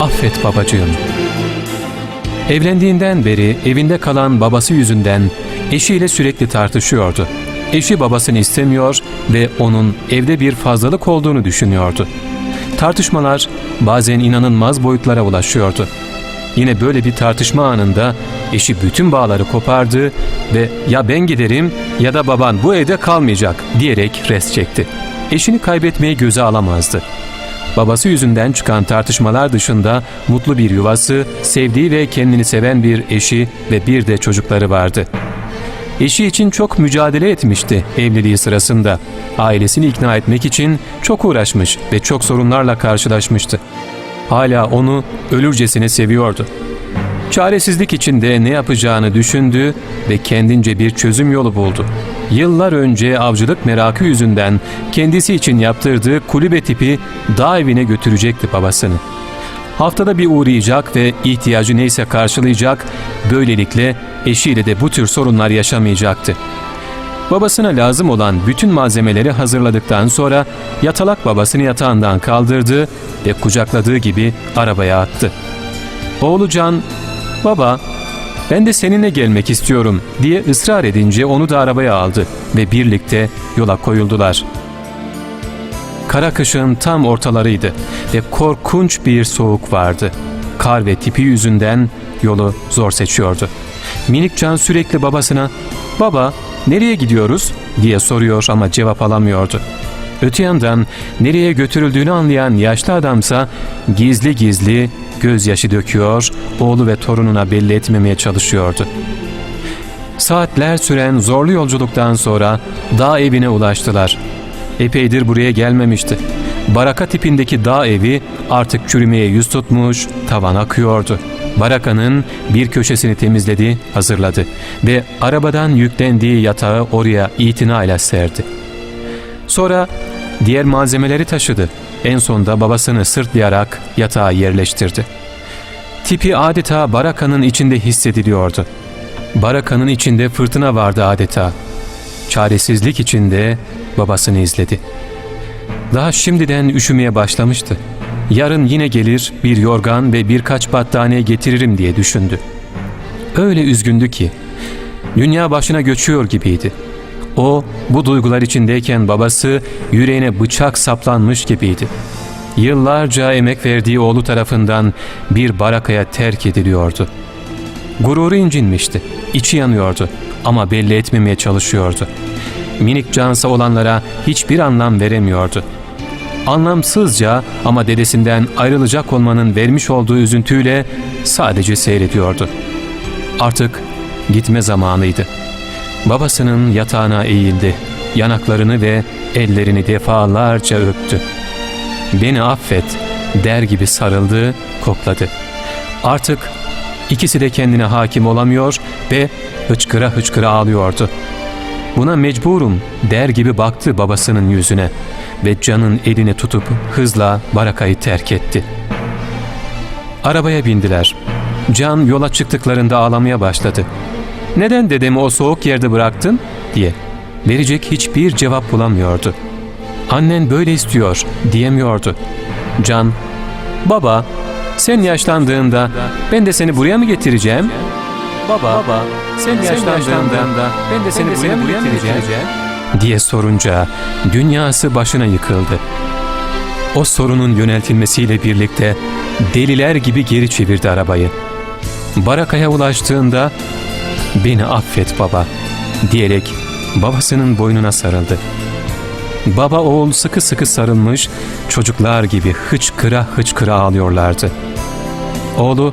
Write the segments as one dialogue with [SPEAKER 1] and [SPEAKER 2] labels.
[SPEAKER 1] affet babacığım. Evlendiğinden beri evinde kalan babası yüzünden eşiyle sürekli tartışıyordu. Eşi babasını istemiyor ve onun evde bir fazlalık olduğunu düşünüyordu. Tartışmalar bazen inanılmaz boyutlara ulaşıyordu. Yine böyle bir tartışma anında eşi bütün bağları kopardı ve ya ben giderim ya da baban bu evde kalmayacak diyerek res çekti. Eşini kaybetmeyi göze alamazdı. Babası yüzünden çıkan tartışmalar dışında mutlu bir yuvası, sevdiği ve kendini seven bir eşi ve bir de çocukları vardı. Eşi için çok mücadele etmişti evliliği sırasında. Ailesini ikna etmek için çok uğraşmış ve çok sorunlarla karşılaşmıştı. Hala onu ölürcesine seviyordu. Çaresizlik içinde ne yapacağını düşündü ve kendince bir çözüm yolu buldu. Yıllar önce avcılık merakı yüzünden kendisi için yaptırdığı kulübe tipi dağ evine götürecekti babasını. Haftada bir uğrayacak ve ihtiyacı neyse karşılayacak, böylelikle eşiyle de bu tür sorunlar yaşamayacaktı. Babasına lazım olan bütün malzemeleri hazırladıktan sonra yatalak babasını yatağından kaldırdı ve kucakladığı gibi arabaya attı. Oğlu Can, ''Baba, ben de seninle gelmek istiyorum.'' diye ısrar edince onu da arabaya aldı ve birlikte yola koyuldular. Kara kışın tam ortalarıydı ve korkunç bir soğuk vardı. Kar ve tipi yüzünden yolu zor seçiyordu. Minik Can sürekli babasına ''Baba, nereye gidiyoruz?'' diye soruyor ama cevap alamıyordu. Öte yandan nereye götürüldüğünü anlayan yaşlı adamsa gizli gizli gözyaşı döküyor, oğlu ve torununa belli etmemeye çalışıyordu. Saatler süren zorlu yolculuktan sonra dağ evine ulaştılar. Epeydir buraya gelmemişti. Baraka tipindeki dağ evi artık çürümeye yüz tutmuş, tavan akıyordu. Barakanın bir köşesini temizledi, hazırladı ve arabadan yüklendiği yatağı oraya itinayla serdi. Sonra diğer malzemeleri taşıdı. En sonunda babasını sırtlayarak yatağa yerleştirdi. Tipi adeta barakanın içinde hissediliyordu. Barakanın içinde fırtına vardı adeta. Çaresizlik içinde babasını izledi. Daha şimdiden üşümeye başlamıştı. Yarın yine gelir bir yorgan ve birkaç battaniye getiririm diye düşündü. Öyle üzgündü ki dünya başına göçüyor gibiydi. O bu duygular içindeyken babası yüreğine bıçak saplanmış gibiydi. Yıllarca emek verdiği oğlu tarafından bir barakaya terk ediliyordu. Gururu incinmişti, içi yanıyordu ama belli etmemeye çalışıyordu. Minik cansa olanlara hiçbir anlam veremiyordu. Anlamsızca ama dedesinden ayrılacak olmanın vermiş olduğu üzüntüyle sadece seyrediyordu. Artık gitme zamanıydı. Babasının yatağına eğildi. Yanaklarını ve ellerini defalarca öptü. Beni affet der gibi sarıldı, kokladı. Artık ikisi de kendine hakim olamıyor ve hıçkıra hıçkıra ağlıyordu. Buna mecburum der gibi baktı babasının yüzüne ve Can'ın elini tutup hızla barakayı terk etti. Arabaya bindiler. Can yola çıktıklarında ağlamaya başladı. ''Neden dedemi o soğuk yerde bıraktın?'' diye. Verecek hiçbir cevap bulamıyordu. ''Annen böyle istiyor.'' diyemiyordu. Can, ''Baba, sen yaşlandığında ben de seni buraya mı getireceğim?'' ''Baba, Baba sen yaşlandığında ben de seni, buraya, mı getireceğim?'' diye sorunca dünyası başına yıkıldı. O sorunun yöneltilmesiyle birlikte deliler gibi geri çevirdi arabayı. Barakaya ulaştığında ''Beni affet baba'' diyerek babasının boynuna sarıldı. Baba oğul sıkı sıkı sarılmış, çocuklar gibi hıçkıra hıçkıra ağlıyorlardı. Oğlu,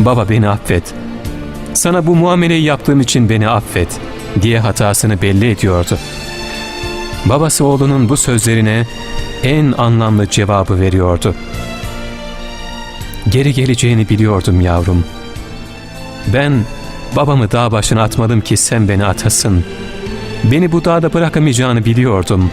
[SPEAKER 1] ''Baba beni affet, sana bu muameleyi yaptığım için beni affet.'' diye hatasını belli ediyordu. Babası oğlunun bu sözlerine en anlamlı cevabı veriyordu. Geri geleceğini biliyordum yavrum. Ben babamı dağ başına atmadım ki sen beni atasın. Beni bu dağda bırakamayacağını biliyordum.